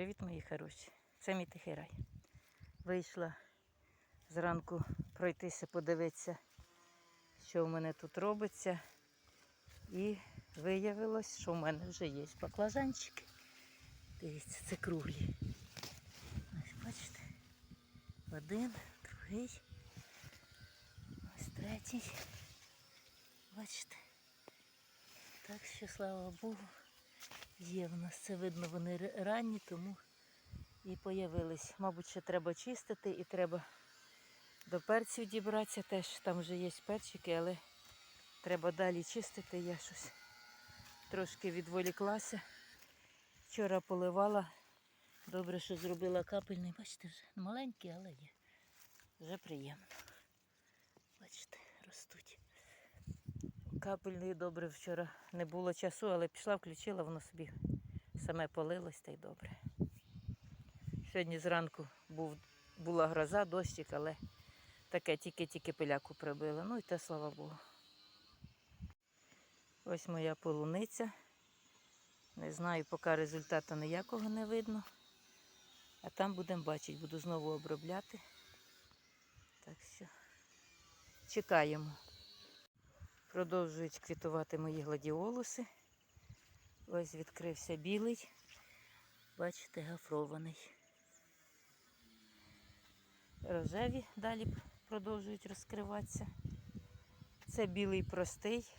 Привіт, мої хороші. Це мій тихий рай. Вийшла зранку пройтися, подивитися, що в мене тут робиться. І виявилось, що в мене вже є баклажанчики. Дивіться, це круглі. Ось бачите. Один, другий. Ось третій. Бачите. Так що, слава Богу, є в нас. Це видно, вони ранні, тому і появились. Мабуть, ще треба чистити і треба до перців дібратися. Теж там вже є перчики, але треба далі чистити. Я щось трошки відволіклася. Вчора поливала. Добре, що зробила капельний. Бачите, вже маленький, але є. Вже приємно. Бачите, ростуть. Капельний добре вчора не було часу, але пішла, включила, воно собі саме полилось та й добре. Сьогодні зранку був, була гроза, дощик, але таке тільки-тільки пиляку прибило. Ну і те, слава Богу. Ось моя полуниця. Не знаю, поки результату ніякого не видно. А там будемо бачити, буду знову обробляти. Так що чекаємо. Продовжують квітувати мої гладіолуси. Ось відкрився білий. Бачите, гафрований. Рожеві далі продовжують розкриватися. Це білий простий.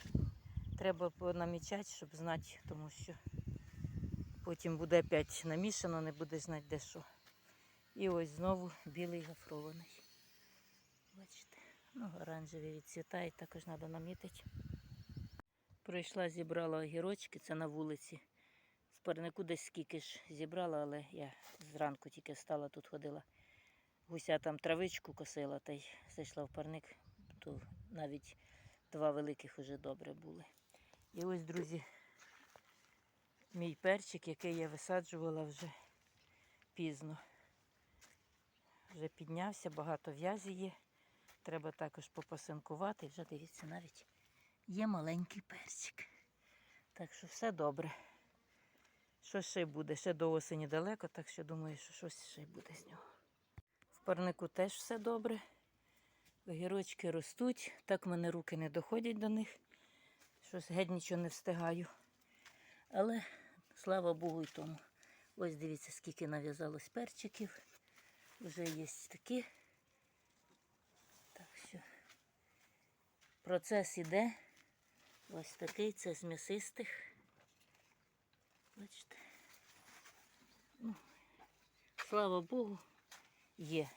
Треба понамічати, щоб знати, тому що потім буде опять намішано, не буде знати де що. І ось знову білий гафрований. Бачите? Ну, оранжеві відцвітають, також треба намітити. Пройшла, зібрала огірочки, це на вулиці. З парнику десь скільки ж зібрала, але я зранку тільки встала, тут ходила. Гуся там травичку косила та й зайшла в парник, то навіть два великих уже добре були. І ось, друзі, мій перчик, який я висаджувала вже пізно. Вже піднявся, багато в'язі є. Треба також попасинкувати. Вже дивіться, навіть є маленький перчик. Так що все добре. Що ще буде? Ще до осені далеко, так що думаю, що щось ще буде з нього. В парнику теж все добре. Огірочки ростуть, так в мене руки не доходять до них. Щось геть нічого не встигаю. Але слава Богу й тому. Ось дивіться, скільки нав'язалось перчиків. Вже є такі. Так що процес іде. Ось такий, це з м'ясистих. Бачите. Ну, слава Богу, є.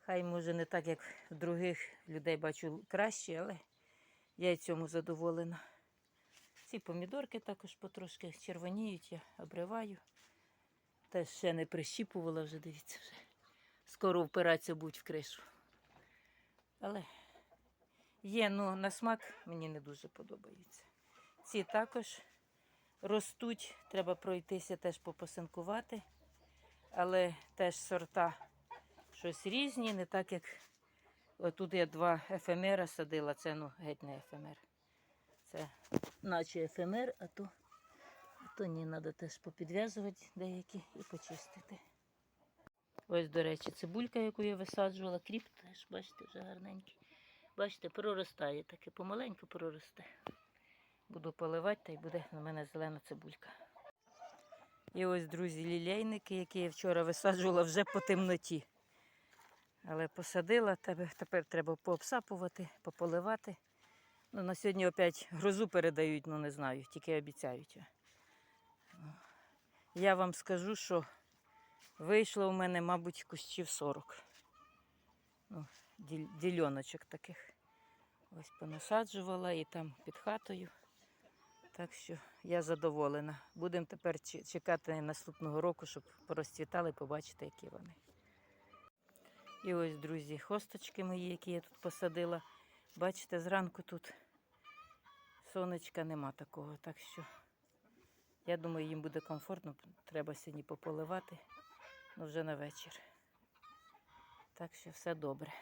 Хай може не так, як в других людей бачу краще, але я й цьому задоволена. Ці помідорки також потрошки червоніють, я обриваю. Теж ще не прищіпувала, вже дивіться, вже скоро впиратися будуть в кришу. Але є, ну на смак мені не дуже подобаються. Ці також ростуть, треба пройтися теж попасинкувати, але теж сорта щось різні, не так як отут я два ефемера садила, це ну геть не ефемер. Це наче ефемер, а то, а то ні, треба теж попідв'язувати деякі і почистити. Ось, до речі, цибулька, яку я висаджувала, кріп теж, бачите, вже гарненький. Бачите, проростає таке, помаленьку проросте. Буду поливати, та й буде на мене зелена цибулька. І ось, друзі, лілейники, які я вчора висаджувала вже по темноті. Але посадила, тепер треба пообсапувати, пополивати. Ну, на сьогодні опять грозу передають, ну не знаю, тільки обіцяють. Я вам скажу, що вийшло у мене, мабуть, кущів 40. Ну, дільоночок таких. Ось понасаджувала і там під хатою. Так що я задоволена. Будемо тепер чекати наступного року, щоб порозцвітали, побачити, які вони. І ось, друзі, хосточки мої, які я тут посадила. Бачите, зранку тут сонечка нема такого, так що я думаю, їм буде комфортно. Треба сьогодні пополивати, ну вже на вечір. Так що все добре.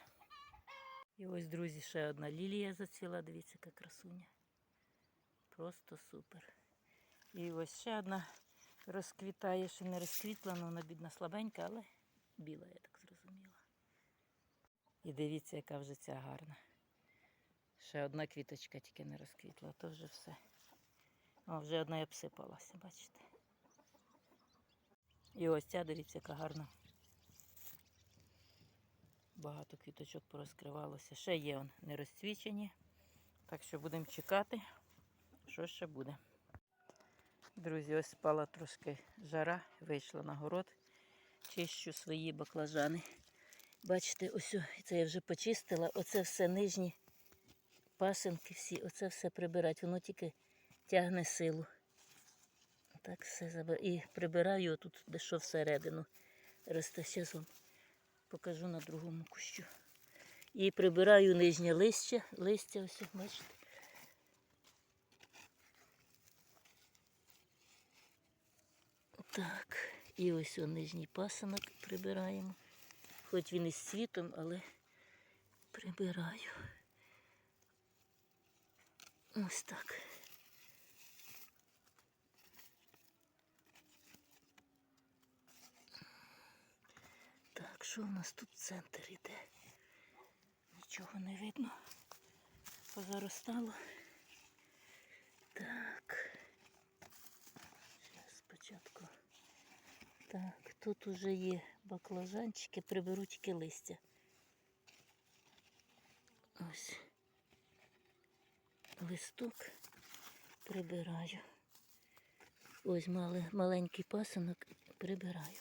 І ось, друзі, ще одна лілія зацвіла, дивіться, яка красуня. Просто супер. І ось ще одна розквітає, ще не розквітла, але вона бідна слабенька, але біла, я так зрозуміла. І дивіться, яка вже ця гарна. Ще одна квіточка тільки не розквітла, то вже все. О, вже одна й обсипалася, бачите. І ось ця, дивіться, яка гарна. Багато квіточок порозкривалося. Ще є он не розцвічені. Так що будемо чекати, що ще буде. Друзі, ось спала трошки жара, вийшла на город, чищу свої баклажани. Бачите, ось це я вже почистила. Оце все нижні пасинки всі, оце все прибирати. Воно тільки тягне силу. Так все забираю. І прибираю тут дещо всередину. Росте. Покажу на другому кущу. І прибираю нижнє листя. Листя ось, бачите. Так, і ось о нижній пасинок прибираємо. Хоч він із цвітом, але прибираю. Ось так. Так, що у нас тут центр іде? Нічого не видно. Позаростало. Так. Зараз спочатку. Так, тут уже є баклажанчики, приберу тільки листя. Ось. Листок прибираю. Ось маленький пасинок прибираю.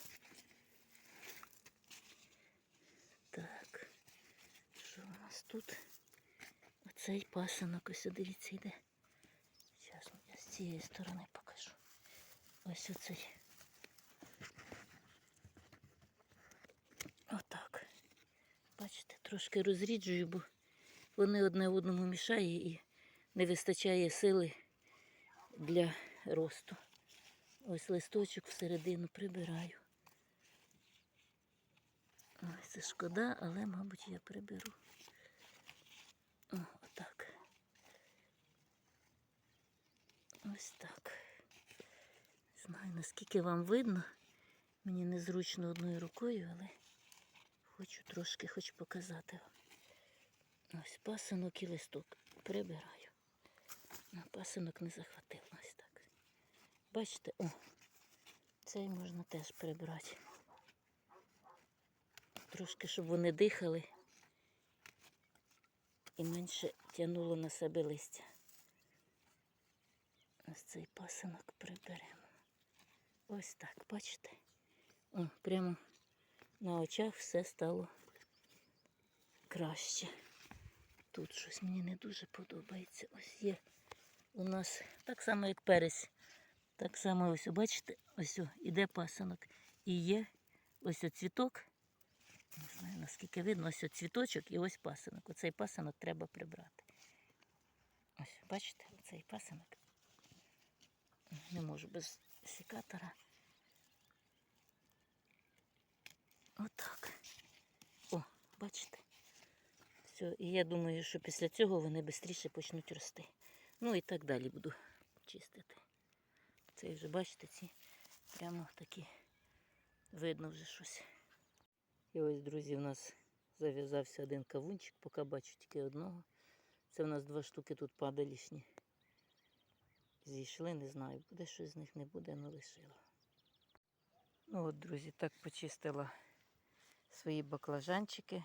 Так, що у нас тут? Оцей пасинок, ось дивіться, йде. Зараз я з цієї сторони покажу. Ось оцей. Отак. Бачите, трошки розріджую, бо вони одне одному мішає і не вистачає сили для росту. Ось листочок всередину прибираю. Ой, це шкода, але, мабуть, я приберу. О, отак. Ось так. Не знаю, наскільки вам видно. Мені незручно одною рукою, але хочу трошки хоч показати вам. Ось пасинок і листок прибираю. На пасинок не захватило. Ось так. Бачите, о, цей можна теж прибрати. Трошки, щоб вони дихали і менше тягнуло на себе листя. Ось цей пасинок приберемо. Ось так, бачите? О, прямо на очах все стало краще. Тут щось мені не дуже подобається. Ось є у нас так само, як перець. Так само ось, бачите, ось іде пасинок. І є ось о цвіток. Не знаю, наскільки видно, ось о цвіточок і ось пасинок. Оцей пасинок треба прибрати. Ось, бачите, оцей пасинок. Не можу без секатора. Отак. О, бачите? Все, і я думаю, що після цього вони швидше почнуть рости. Ну і так далі буду чистити. Це вже, бачите, ці прямо такі видно вже щось. І ось, друзі, у нас зав'язався один кавунчик, поки бачу тільки одного. Це у нас два штуки тут падалішні. Зійшли, не знаю, буде щось з них не буде, але лишила. Ну от, друзі, так почистила свої баклажанчики.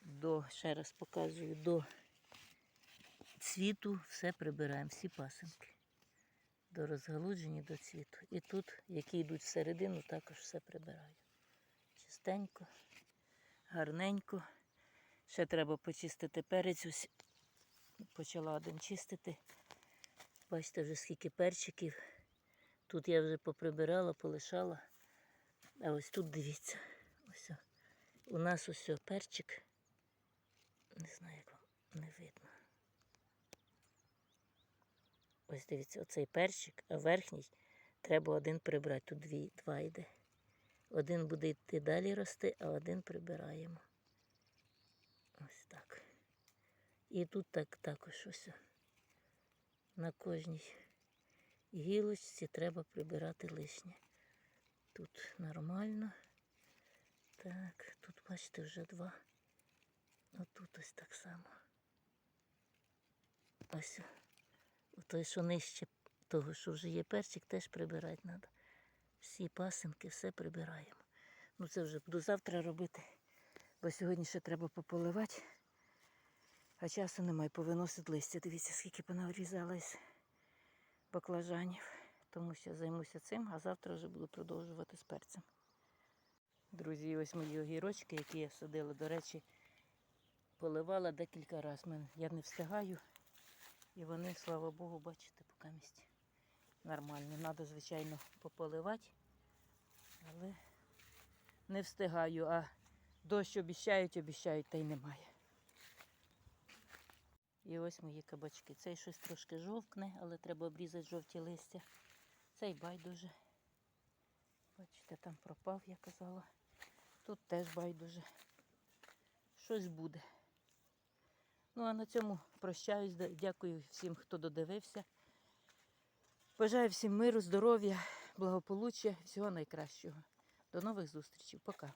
До, ще раз показую, до цвіту все прибираємо, всі пасинки. До розгалудження, до цвіту. І тут, які йдуть всередину, також все прибираю. Чистенько, гарненько. Ще треба почистити перець. Ось почала один чистити. Бачите, вже скільки перчиків. Тут я вже поприбирала, полишала. А ось тут дивіться. Ось. У нас ось перчик. Не знаю, як вам не видно. Ось дивіться, оцей перчик, а верхній треба один прибрати. Тут дві, два йде. Один буде йти далі рости, а один прибираємо. Ось так. І тут так також ось. На кожній гілочці треба прибирати лишнє. Тут нормально. Так, тут бачите вже два. Отут ось так само. Ось. Той, що нижче того, що вже є перчик, теж прибирати треба. Всі пасинки, все прибираємо. Ну це вже буду завтра робити, бо сьогодні ще треба пополивати. А часу немає повиносити листя. Дивіться, скільки понаврізалось баклажанів. Тому що займуся цим, а завтра вже буду продовжувати з перцем. Друзі, ось мої огірочки, які я садила, до речі, поливала декілька разів. Я не встигаю. І вони, слава Богу, бачите, поки місці. Нормально. Треба, звичайно, пополивати, але не встигаю, а дощ обіщають, обіщають, та й немає. І ось мої кабачки. Цей щось трошки жовкне, але треба обрізати жовті листя. Цей байдуже. Бачите, там пропав, я казала. Тут теж байдуже. Щось буде. Ну а на цьому прощаюсь. Дякую всім, хто додивився. Бажаю всім миру, здоров'я, благополуччя, всього найкращого. До нових зустрічей. Пока.